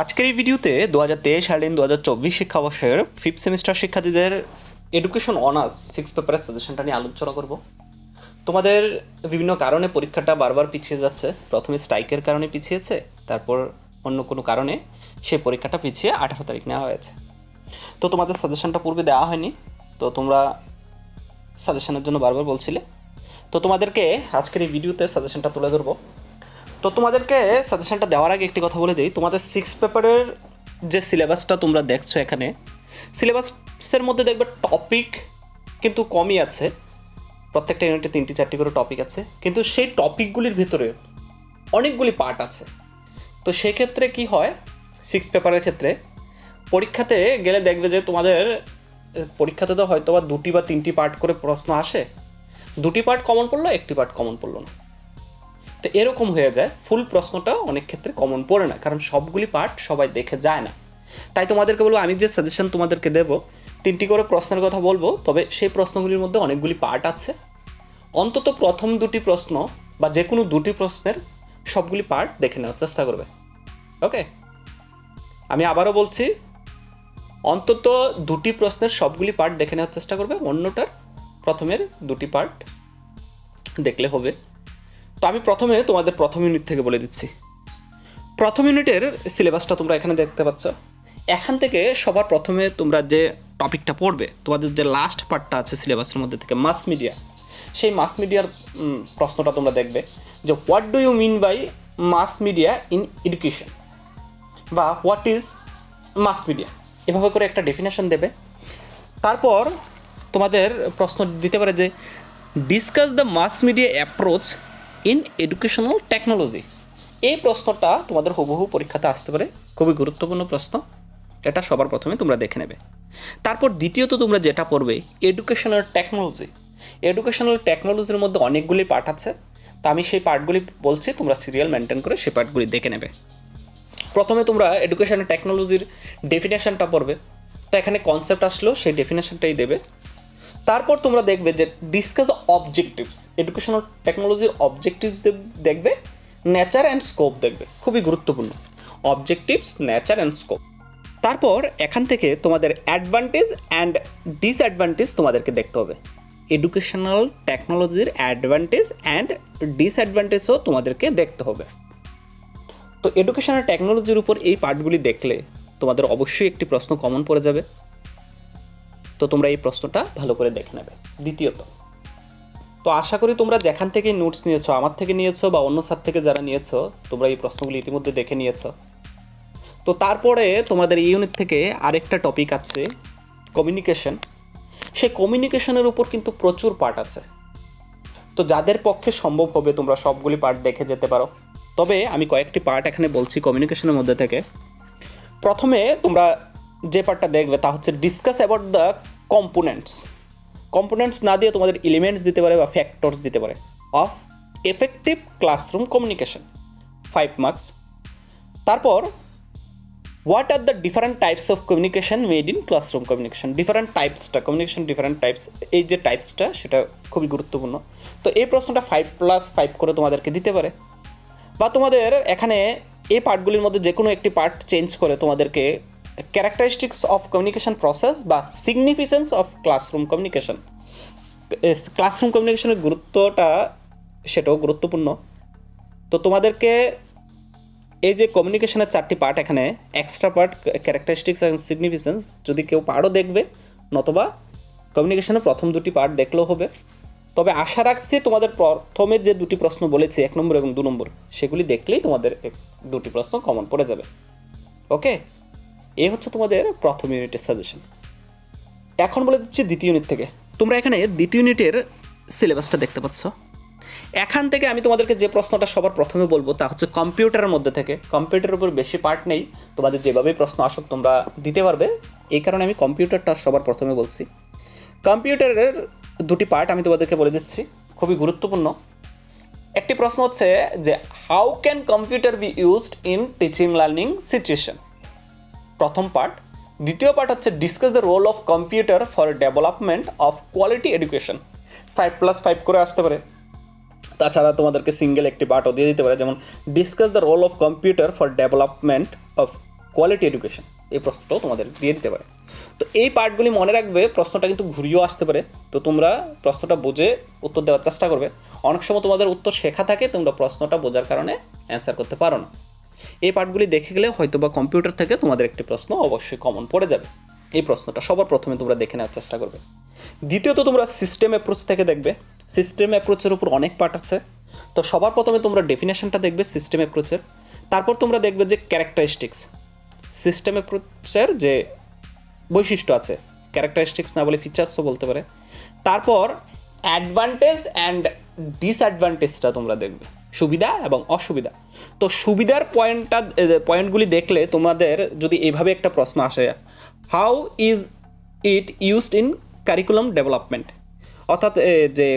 আজকের এই ভিডিওতে দু হাজার তেইশ সালের দু হাজার চব্বিশ শিক্ষাবর্ষের ফিফথ সেমিস্টার শিক্ষার্থীদের এডুকেশন অনার্স সিক্স পেপারের সাজেশনটা নিয়ে আলোচনা করব। তোমাদের বিভিন্ন কারণে পরীক্ষাটা বারবার পিছিয়ে যাচ্ছে। প্রথমে স্ট্রাইকের কারণে পিছিয়েছে, তারপর অন্য কোনো কারণে সেই পরীক্ষাটা পিছিয়ে আঠারো তারিখ নেওয়া হয়েছে। তো তোমাদের সাজেশনটা পূর্বে দেওয়া হয়নি, তো তোমরা সাজেশনের জন্য বারবার বলছিলে। তো তোমাদেরকে আজকের এই ভিডিওতে সাজেশনটা তুলে ধরবো। তো তোমাদেরকে সাজেশনটা দেওয়ার আগে একটি কথা বলে দিই। তোমাদের সিক্স পেপারের যে সিলেবাসটা তোমরা দেখছ এখানে সিলেবাসের মধ্যে দেখবে টপিক কিন্তু কমই আছে। প্রত্যেকটা ইউনিটে তিনটি, চারটি করে টপিক আছে। কিন্তু সেই টপিকগুলির ভিতরে অনেকগুলি পার্ট আছে। তো সেক্ষেত্রে কি হয়? সিক্স পেপারের ক্ষেত্রে পরীক্ষাতে গেলে দেখবে যে তোমাদের, পরীক্ষাতে তো হয়তো বা দুটি বা তিনটি পার্ট করে প্রশ্ন আসে। দুটি পার্ট কমন পড়ল, একটি পার্ট কমন পড়ল না। তো এরকম হয়ে যায় ফুল প্রশ্নটা অনেক ক্ষেত্রে কমন পড়ে না, কারণ সবগুলি পার্ট সবাই দেখে যায় না। তাই তোমাদেরকে বলব, আমি যে সাজেশন তোমাদেরকে দেব, তিনটি করে প্রশ্নের কথা বলব, তবে সেই প্রশ্নগুলির মধ্যে অনেকগুলি পার্ট আছে। অন্তত প্রথম দুটি প্রশ্ন বা যে কোনো দুটি প্রশ্নের সবগুলি পার্ট দেখে নেওয়ার চেষ্টা করবে। ওকে আমি আবারও বলছি, অন্তত দুটি প্রশ্নের সবগুলি পার্ট দেখে নেওয়ার চেষ্টা করবে, অন্যটার প্রথমের দুটি পার্ট দেখলে হবে। তো আমি প্রথমে তোমাদের প্রথম ইউনিট থেকে বলে দিচ্ছি। প্রথম ইউনিটের সিলেবাসটা তোমরা এখানে দেখতে পাচ্ছ। এখান থেকে সবার প্রথমে তোমরা যে টপিকটা পড়বে, তোমাদের যে লাস্ট পার্টটা আছে সিলেবাসের মধ্যে থেকে মাস মিডিয়া সেই মাস মিডিয়ার প্রশ্নটা তোমরা দেখবে যে what do you mean by mass media in education বা হোয়াট ইজ মাস মিডিয়া এভাবে করে একটা ডেফিনেশন দেবে। তারপর তোমাদের প্রশ্ন দিতে পারে যে discuss the mass media approach in educational technology এই প্রশ্নটা তোমাদের হুবহু পরীক্ষাতে আসতে পারে। খুবই গুরুত্বপূর্ণ প্রশ্ন। এটা সবার প্রথমে তোমরা দেখে নেবে। তারপর দ্বিতীয়ত তোমরা যেটা পড়বে এডুকেশনাল টেকনোলজি এডুকেশনাল টেকনোলজির মধ্যে অনেকগুলি পার্ট আছে। তা আমি সেই পার্টগুলি বলছি, তোমরা সিরিয়াল মেনটেন করে সেই পার্টগুলি দেখে নেবে। প্রথমে তোমরা এডুকেশনাল টেকনোলজির ডেফিনেশনটা পড়বে। তো এখানে কনসেপ্ট আসলেও সেই ডেফিনেশনটাই দেবে। তারপর তোমরা দেখবে যে ডিসকাস অবজেক্টিভস এডুকেশনাল টেকনোলজির অবজেক্টিভস দেখবে নেচার অ্যান্ড স্কোপ দেখবে, খুবই গুরুত্বপূর্ণ। অবজেক্টিভস নেচার অ্যান্ড স্কোপ তারপর এখান থেকে তোমাদের অ্যাডভান্টেজ অ্যান্ড ডিসঅ্যাডভান্টেজ তোমাদেরকে দেখতে হবে। এডুকেশনাল টেকনোলজির অ্যাডভান্টেজ অ্যান্ড ডিসঅ্যাডভান্টেজও তোমাদেরকে দেখতে হবে। তো এডুকেশনাল টেকনোলজির উপর এই পার্টগুলি দেখলে তোমাদের অবশ্যই একটি প্রশ্ন কমন পড়ে যাবে। তো তোমরা এই প্রশ্নটা ভালো করে দেখে নেবে। দ্বিতীয়ত, তো আশা করি তোমরা যেখান থেকে নোটস নিয়েছো, আমার থেকে নিয়েছো বা অন্য স্যার থেকে যারা নিয়েছো, তোমরা এই প্রশ্নগুলি ইতিমধ্যে দেখে নিয়েছো। তো তারপরে তোমাদের ইউনিট থেকে আরেকটা টপিক আছে কমিউনিকেশন সে কমিউনিকেশনের উপর কিন্তু প্রচুর পার্ট আছে। তো যাদের পক্ষে সম্ভব হবে তোমরা সবগুলি পার্ট দেখে যেতে পারো। তবে আমি কয়েকটি পার্ট এখানে বলছি কমিউনিকেশনের মধ্যে থেকে। প্রথমে তোমরা যে পার্টটা দেখবে তা হচ্ছে discuss about the components components না দিয়ে তোমাদের এলিমেন্টস দিতে পারে বা ফ্যাক্টরস দিতে পারে। Of effective classroom communication five marks তারপর what are the different types of communication made in classroom communication different টাইপসটা communication different types এই যে টাইপসটা সেটা খুবই গুরুত্বপূর্ণ। তো এই প্রশ্নটা ফাইভ প্লাস ফাইভ করে তোমাদেরকে দিতে পারে। বা তোমাদের এখানে এই পার্টগুলির মধ্যে যে কোনো একটি পার্ট চেঞ্জ করে তোমাদেরকে ক্যারেক্টারিস্টিক্স অফ কমিউনিকেশন প্রসেস বা significance of classroom communication classroom কমিউনিকেশনের গুরুত্বটা সেটাও গুরুত্বপূর্ণ। তো তোমাদেরকে এই যে কমিউনিকেশনের চারটি পার্ট এখানে extra part characteristics and significance যদি কেউ পার্টও দেখবে, নতবা কমিউনিকেশনের প্রথম দুটি পার্ট দেখলেও হবে। তবে আশা রাখছি তোমাদের প্রথমে যে দুটি প্রশ্ন বলেছি, এক নম্বর এবং দু নম্বর, সেগুলি দেখলেই তোমাদের দুটি প্রশ্ন কমন পড়ে যাবে। ওকে এই হচ্ছে তোমাদের প্রথম ইউনিটের সাজেশন এখন বলে দিচ্ছি দ্বিতীয় ইউনিট থেকে। তোমরা এখানে দ্বিতীয় ইউনিটের সিলেবাসটা দেখতে পাচ্ছ। এখান থেকে আমি তোমাদেরকে যে প্রশ্নটা সবার প্রথমে বলব, তা হচ্ছে কম্পিউটারের মধ্যে থেকে। কম্পিউটারের উপর বেশি পার্ট নেই। তোমাদের যেভাবেই প্রশ্ন আসুক, তোমরা দিতে পারবে। এই কারণে আমি কম্পিউটারটা সবার প্রথমে বলছি। কম্পিউটারের দুটি পার্ট আমি তোমাদেরকে বলে দিচ্ছি। খুবই গুরুত্বপূর্ণ। একটি প্রশ্ন হচ্ছে যে how can computer be used in teaching learning situation প্রথম পার্ট দ্বিতীয় পার্ট হচ্ছে discuss the role of computer for development of quality education five plus five করে আসতে পারে। তাছাড়া তোমাদেরকে সিঙ্গেল একটি পার্টও দিয়ে দিতে পারে, যেমন discuss the role of computer for development of quality education এই প্রশ্নটাও তোমাদের দিয়ে দিতে পারে। তো এই পার্টগুলি মনে রাখবে, প্রশ্নটা কিন্তু ঘুরিয়েও আসতে পারে। তো তোমরা প্রশ্নটা বুঝে উত্তর দেওয়ার চেষ্টা করবে। অনেক সময় তোমাদের উত্তর শেখা থাকে, তোমরা প্রশ্নটা বোঝার কারণে অ্যান্সার করতে পারো না। এই পার্টগুলি দেখে গেলে হয়তো বা কম্পিউটার থেকে তোমাদের একটি প্রশ্ন অবশ্যই কমন পড়ে যাবে। এই প্রশ্নটা সবার প্রথমে তোমরা দেখে নেওয়ার চেষ্টা করবে। দ্বিতীয়ত তোমরা সিস্টেম অ্যাপ্রোচ থেকে দেখবে। সিস্টেম অ্যাপ্রোচের উপর অনেক পার্ট আছে। তো সবার প্রথমে তোমরা ডেফিনেশনটা দেখবে সিস্টেম অ্যাপ্রোচের তারপর তোমরা দেখবে যে ক্যারেক্টারিস্টিক্স সিস্টেম অ্যাপ্রোচের যে বৈশিষ্ট্য আছে ক্যারেক্টারিস্টিক্স না বলে ফিচার্সও বলতে পারে। তারপর অ্যাডভান্টেজ অ্যান্ড ডিসঅ্যাডভান্টেজটা তোমরা দেখবে। সুবিধা এবং অসুবিধা। তো সুবিধার পয়েন্টটা পয়েন্টগুলি দেখলে তোমাদের যদি এইভাবে একটা প্রশ্ন আসে how is it used in curriculum development অর্থাৎ যে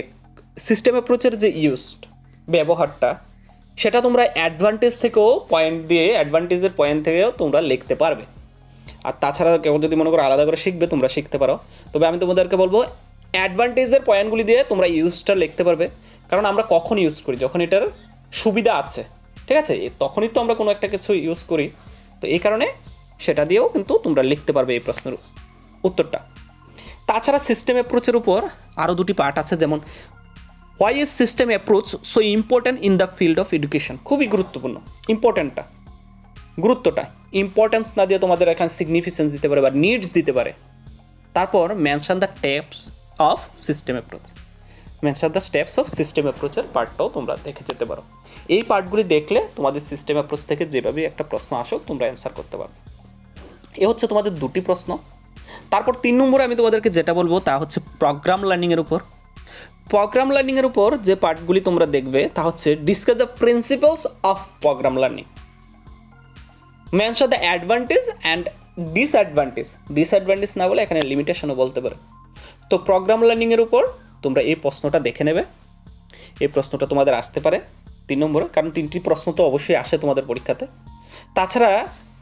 সিস্টেম অ্যাপ্রোচের যে ইউজড ব্যবহারটা, সেটা তোমরা অ্যাডভান্টেজ থেকেও পয়েন্ট দিয়ে অ্যাডভান্টেজের পয়েন্ট থেকেও তোমরা লিখতে পারবে। আর তাছাড়া কেউ যদি মনে করো আলাদা করে শিখবে, তোমরা শিখতে পারো। তবে আমি তোমাদেরকে বলব অ্যাডভান্টেজের পয়েন্টগুলি দিয়ে তোমরা ইউজটা লিখতে পারবে। কারণ আমরা কখন ইউজ করি? যখন এটার সুবিধা আছে, ঠিক আছে? তখনই তো আমরা কোনো একটা কিছু ইউজ করি। তো এই কারণে সেটা দিয়েও কিন্তু তোমরা লিখতে পারবে এই প্রশ্নের উত্তরটা। তাছাড়া সিস্টেম অ্যাপ্রোচের উপর আরও দুটি পার্ট আছে, যেমন why is system approach so important in the field of education খুবই গুরুত্বপূর্ণ ইম্পর্ট্যান্টটা গুরুত্বটা ইম্পর্টেন্স না দিয়ে তোমাদের এখানে সিগনিফিকেন্স দিতে পারে বা নিডস দিতে পারে। তারপর mention the steps of system approach mention the steps of system অ্যাপ্রোচের পার্টটাও তোমরা দেখে যেতে পারো। এই পার্টগুলি দেখলে তোমাদের সিস্টেম অ্যাপ্রোচ থেকে যেভাবে একটা প্রশ্ন আসুক, তোমরা অ্যান্সার করতে পারবে। এ হচ্ছে তোমাদের দুটি প্রশ্ন। তারপর তিন নম্বরে আমি তোমাদেরকে যেটা বলব, তা হচ্ছে প্রোগ্রাম লার্নিংয়ের উপর। প্রোগ্রাম লার্নিংয়ের উপর যে পার্টগুলি তোমরা দেখবে, তা হচ্ছে discuss the principles of programme learning mention the advantage and disadvantage disadvantage না বলে এখানে লিমিটেশনও বলতে পারে। তো প্রোগ্রাম লার্নিংয়ের উপর তোমরা এই প্রশ্নটা দেখে নেবে। এই প্রশ্নটা তোমাদের আসতে পারে তিন নম্বরে, কারণ তিনটি প্রশ্ন তো অবশ্যই আসে তোমাদের পরীক্ষাতে। তাছাড়া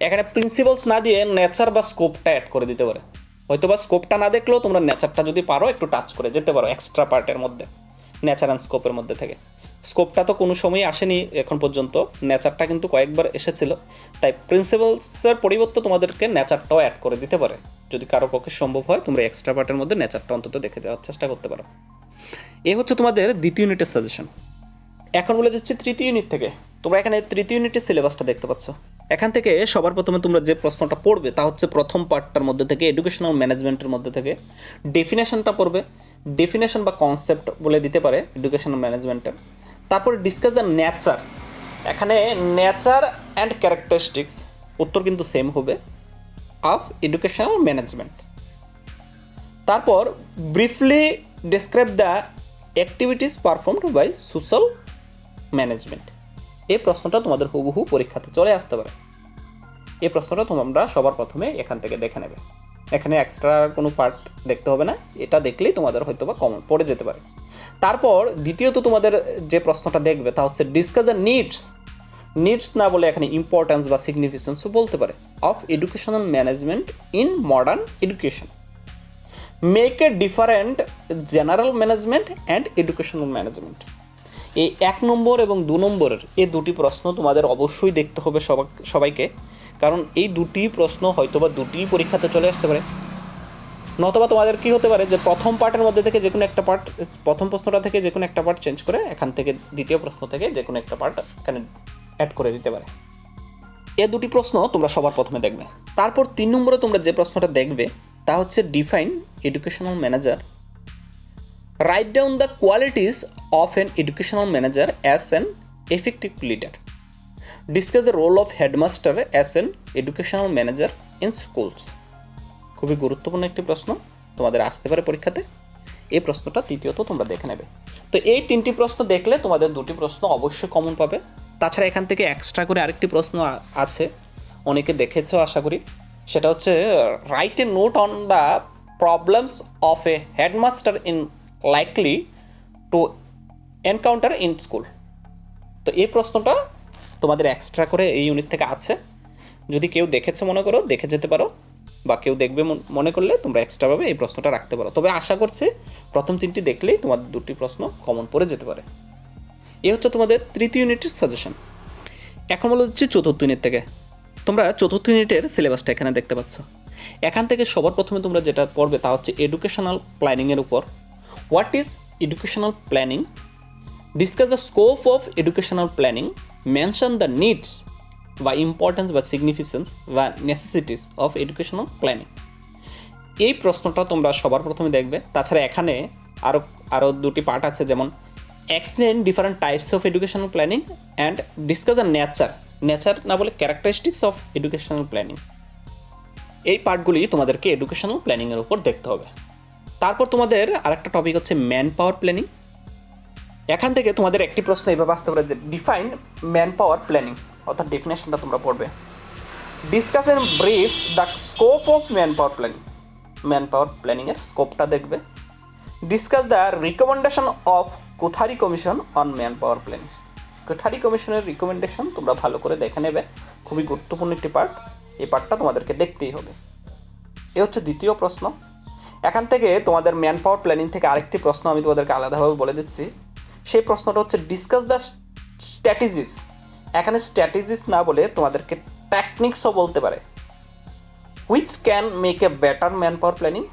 এখানে প্রিন্সিপালস না দিয়ে নেচার বা স্কোপটা অ্যাড করে দিতে পারে। হয়তো বা স্কোপটা না দেখলেও তোমরা নেচারটা যদি পারো, একটু টাচ করে যেতে পারো এক্সট্রা পার্টের মধ্যে নেচার অ্যান্ড স্কোপের মধ্যে থেকে। স্কোপটা তো কোনো সময় আসেনি এখন পর্যন্ত। নেচারটা কিন্তু কয়েকবার এসেছিল। তাই প্রিন্সিপালসের পরিবর্তে তোমাদেরকে নেচারটাও অ্যাড করে দিতে পারে। যদি কারও পক্ষে সম্ভব হয়, তোমরা এক্সট্রা পার্টের মধ্যে নেচারটা অন্তত দেখে দেওয়ার চেষ্টা করতে পারো। এ হচ্ছে তোমাদের দ্বিতীয় ইউনিটের সাজেশন এখন বলে দিচ্ছি তৃতীয় ইউনিট থেকে। তোমরা এখানে তৃতীয় ইউনিটের সিলেবাসটা দেখতে পাচ্ছ। এখান থেকে সবার প্রথমে তোমরা যে প্রশ্নটা পড়বে, তা হচ্ছে প্রথম পার্টটার মধ্যে থেকে এডুকেশনাল ম্যানেজমেন্টের মধ্যে থেকে। ডেফিনেশনটা পড়বে। ডেফিনেশন বা কনসেপ্ট বলে দিতে পারে এডুকেশনাল ম্যানেজমেন্টের তারপরে ডিসকাস দ্য নেচার এখানে নেচার অ্যান্ড ক্যারেক্টারিস্টিক্স উত্তর কিন্তু সেম হবে। অফ এডুকেশনাল ম্যানেজমেন্ট তারপর briefly describe the activities performed by social management এই প্রশ্নটা তোমাদের হুবহু পরীক্ষাতে চলে আসতে পারে। এই প্রশ্নটা তোমরা সবার প্রথমে এখান থেকে দেখে নেবে। এখানে এক্সট্রা কোনো পার্ট দেখতে হবে না। এটা দেখলেই তোমাদের হয়তো বা কমন পড়ে যেতে পারে। তারপর দ্বিতীয়ত তোমাদের যে প্রশ্নটা দেখবে তা হচ্ছে ডিসকাস দ্য নিডস নিডস না বলে এখানে ইম্পর্ট্যান্স বা সিগনিফিকেন্সও বলতে পারে। Of educational management in modern education make a different general management and educational management এই এক নম্বর এবং দু নম্বরের এই দুটি প্রশ্ন তোমাদের অবশ্যই দেখতে হবে সবাই সবাইকে। কারণ এই দুটি প্রশ্ন হয়তোবা দুটি পরীক্ষাতে চলে আসতে পারে। নতবা তোমাদের কি হতে পারে যে প্রথম পার্টের মধ্যে থেকে যে কোনো একটা পার্ট প্রথম প্রশ্নটা থেকে যে কোনো একটা পার্ট চেঞ্জ করে এখান থেকে দ্বিতীয় প্রশ্ন থেকে যে কোনো একটা পার্ট এখানে অ্যাড করে দিতে পারে। এ দুটি প্রশ্ন তোমরা সবার প্রথমে দেখবে। তারপর তিন নম্বরে তোমরা যে প্রশ্নটা দেখবে, তা হচ্ছে define educational manager write down the qualities of an educational manager as an effective leader discuss the role of headmaster as an educational manager in schools খুবই গুরুত্বপূর্ণ একটি প্রশ্ন। তোমাদের আসতে পারে পরীক্ষাতে। এই প্রশ্নটা তৃতীয়ত তোমরা দেখে নেবে। তো এই তিনটি প্রশ্ন দেখলে তোমাদের দুটি প্রশ্ন অবশ্যই কমন পাবে। তাছাড়া এখান থেকে এক্সট্রা করে আরেকটি প্রশ্ন আছে। অনেকে দেখেছ আশা করি। সেটা হচ্ছে write a note on the problems of a headmaster in likely to encounter in school তো এই প্রশ্নটা তোমাদের এক্সট্রা করে এই ইউনিট থেকে আছে। যদি কেউ দেখেছে মনে করো, দেখে যেতে পারো। বা কেউ দেখবে মন- করলে তোমরা এক্সট্রাভাবে এই প্রশ্নটা রাখতে পারো। তবে আশা করছি প্রথম তিনটি দেখলেই তোমাদের দুটি প্রশ্ন কমন পড়ে যেতে পারে। এ হচ্ছে তোমাদের তৃতীয় ইউনিটের সাজেশন এখন বলে হচ্ছে চতুর্থ ইউনিট থেকে। তোমরা চতুর্থ ইউনিটের সিলেবাসটা এখানে দেখতে পাচ্ছ। এখান থেকে সবার প্রথমে তোমরা যেটা পড়বে তা হচ্ছে এডুকেশনাল প্ল্যানিংয়ের উপর। What is educational planning discuss the scope of educational planning mention the needs বা ইম্পর্টেন্স বা সিগনিফিকেন্স বা নেসেসিটিস অফ এডুকেশনাল প্ল্যানিং এই প্রশ্নটা তোমরা সবার প্রথমে দেখবে। তাছাড়া এখানে আরও আরও দুটি পার্ট আছে, যেমন explain different types of educational planning and discuss the nature nature না বলে ক্যারেক্টারিস্টিক্স অফ এডুকেশনাল প্ল্যানিং এই পার্টগুলি তোমাদেরকে এডুকেশনাল প্ল্যানিংয়ের উপর দেখতে হবে। তারপর তোমাদের আরেকটা টপিক হচ্ছে ম্যান পাওয়ার প্ল্যানিং এখান থেকে তোমাদের একটি প্রশ্ন এভাবে আসতে পারে যে ডিফাইন ম্যান পাওয়ার প্ল্যানিং অর্থাৎ ডেফিনেশনটা তোমরা পড়বে। Discuss in brief the scope of manpower planning manpower প্ল্যানিংয়ের স্কোপটা দেখবে। Discuss the recommendation of Kothari commission on manpower planning Kothari কমিশনের রিকমেন্ডেশন তোমরা ভালো করে দেখে নেবে। খুবই গুরুত্বপূর্ণ একটি পার্ট এই পার্টটা তোমাদেরকে দেখতেই হবে। এ হচ্ছে দ্বিতীয় প্রশ্ন। এখান থেকে তোমাদের ম্যান পাওয়ার প্ল্যানিং থেকে আরেকটি প্রশ্ন আমি তোমাদেরকে আলাদাভাবে বলে দিচ্ছি। সেই প্রশ্নটা হচ্ছে ডিসকাস দ্য স্ট্র্যাটেজিস এখানে স্ট্র্যাটেজিস না বলে তোমাদেরকে টেকনিক্সও বলতে পারে। Which can make a better manpower planning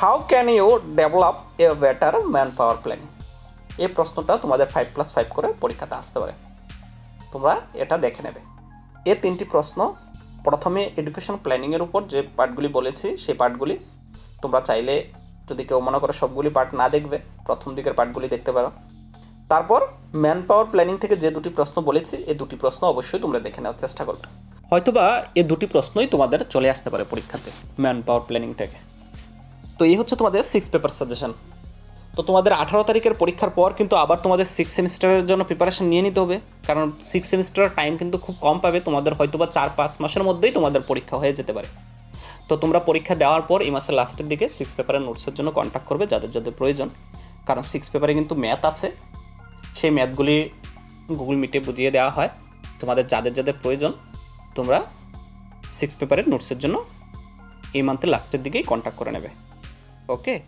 how can you develop a better manpower planning এই প্রশ্নটা তোমাদের ফাইভ প্লাস ফাইভ করে পরীক্ষাতে আসতে পারে। তোমরা এটা দেখে নেবে। এ তিনটি প্রশ্ন, প্রথমে এডুকেশন প্ল্যানিংয়ের উপর যে পার্টগুলি বলেছি, সেই পার্টগুলি তোমরা চাইলে যদি কেউ মনে করো সবগুলি পার্ট না দেখবে, প্রথম দিকের পার্টগুলি দেখতে পারো। তারপর ম্যান পাওয়ার প্ল্যানিং থেকে যে দুটি প্রশ্ন বলেছি এই দুটি প্রশ্ন অবশ্যই তোমরা দেখে নেওয়ার চেষ্টা করবে। হয়তোবা এ দুটি প্রশ্নই তোমাদের চলে আসতে পারে পরীক্ষাতে ম্যান পাওয়ার প্ল্যানিং থেকে। তো এই হচ্ছে তোমাদের সিক্স পেপার সাজেশন তো তোমাদের আঠারো তারিখের পরীক্ষার পর কিন্তু আবার তোমাদের সিক্স সেমিস্টারের জন্য প্রিপারেশন নিয়ে নিতে হবে। কারণ সিক্স সেমিস্টারের টাইম কিন্তু খুব কম পাবে, তোমাদের হয়তো বা চার পাঁচ মাসের মধ্যেই তোমাদের পরীক্ষা হয়ে যেতে পারে। তো তোমরা পরীক্ষা দেওয়ার পর এই মাসের লাস্টের দিকে সিক্স পেপারের নোটসের জন্য কন্ট্যাক্ট করবে যাদের যাদের প্রয়োজন। কারণ সিক্স পেপারে কিন্তু ম্যাথ আছে। সেই ম্যাথগুলি গুগল মিটে বুঝিয়ে দেওয়া হয়। তোমাদের যাদের যাদের প্রয়োজন, তোমরা সিক্স পেপারের নোটসের জন্য এই মান্থের লাস্টের দিকেই কন্ট্যাক্ট করে নেবে। ওকে